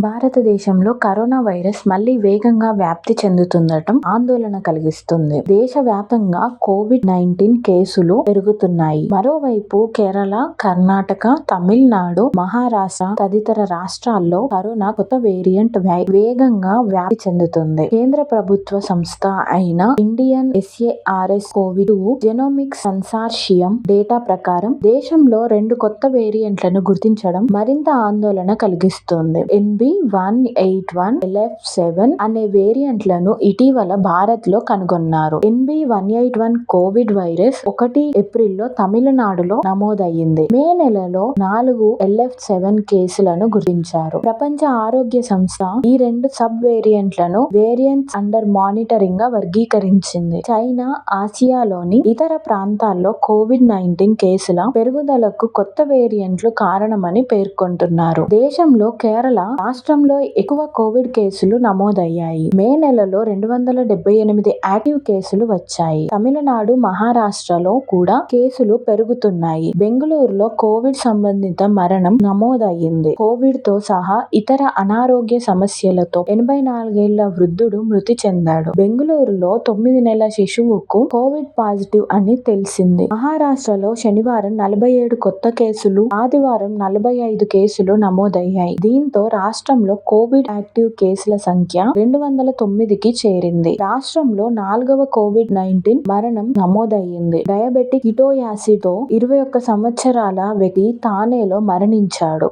భారతదేశంలో corona virus మళ్ళీ వేగంగా వ్యాప్తి చెందుతుండటం ఆందోళన కలిగిస్తుంది. దేశవ్యాప్తంగా కోవిడ్ నైన్టీన్ కేసులు పెరుగుతున్నాయి. మరోవైపు కేరళ, కర్ణాటక, తమిళనాడు, మహారాష్ట్ర తదితర రాష్ట్రాల్లో కరోనా కొత్త వేరియంట్ వేగంగా వ్యాప్తి చెందుతుంది కేంద్ర ప్రభుత్వ సంస్థ అయిన Indian SARS COVID genomic consortium consortium data ప్రకారం దేశంలో రెండు కొత్త వేరియంట్లను గుర్తించడం మరింత ఆందోళన కలిగిస్తుంది NB one eight one, LF seven అనే వేరియంట్లను ఇటీవల భారత్లో కనుగొన్నారు. NB one eight one COVID virus ఒకటి ఏప్రిల్లో తమిళనాడులో నమోదయ్యింది. మే నెలలో నాలుగు ఎల్ఎఫ్ సెవెన్ కేసులను గుర్తించారు. ప్రపంచ ఆరోగ్య సంస్థ ఈ రెండు సబ్ వేరియంట్లను వేరియంట్స్ అండర్ మానిటరింగ్గా వర్గీకరించింది. చైనా, ఆసియాలోని ఇతర ప్రాంతాల్లో కోవిడ్ నైన్టీన్ కేసుల పెరుగుదలకు కొత్త వేరియంట్లు కారణమని పేర్కొంటున్నారు. దేశంలో కేరళ రాష్ట్రంలో ఎక్కువ కోవిడ్ కేసులు నమోదయ్యాయి. మే నెలలో రెండు వందల డెబ్బై ఎనిమిది యాక్టివ్ కేసులు వచ్చాయి. తమిళనాడు, మహారాష్ట్రలో కూడా కేసులు పెరుగుతున్నాయి. బెంగళూరులో కోవిడ్ సంబంధిత మరణం నమోదయ్యింది. కోవిడ్తో సహా ఇతర అనారోగ్య సమస్యలతో ఎనభై నాలుగేళ్ళ వృద్ధుడు మృతి చెందాడు. బెంగళూరులో తొమ్మిది నెలల శిశువుకు కోవిడ్ పాజిటివ్ అని తెలిసింది. మహారాష్ట్రలో శనివారం నలభై ఏడు కొత్త కేసులు, ఆదివారం నలభై ఐదు కేసులు నమోదయ్యాయి. దీంతో రాష్ట్ర రాష్ట్రంలో కోవిడ్ యాక్టివ్ కేసుల సంఖ్య రెండు వందల తొమ్మిదికి చేరింది. రాష్ట్రంలో నాల్గవ కోవిడ్ నైన్టీన్ మరణం నమోదయ్యింది. డయాబెటిక్ కిటోయాసిస్తో ఇరవై ఒక్క సంవత్సరాల వ్యక్తి థానేలో మరణించాడు.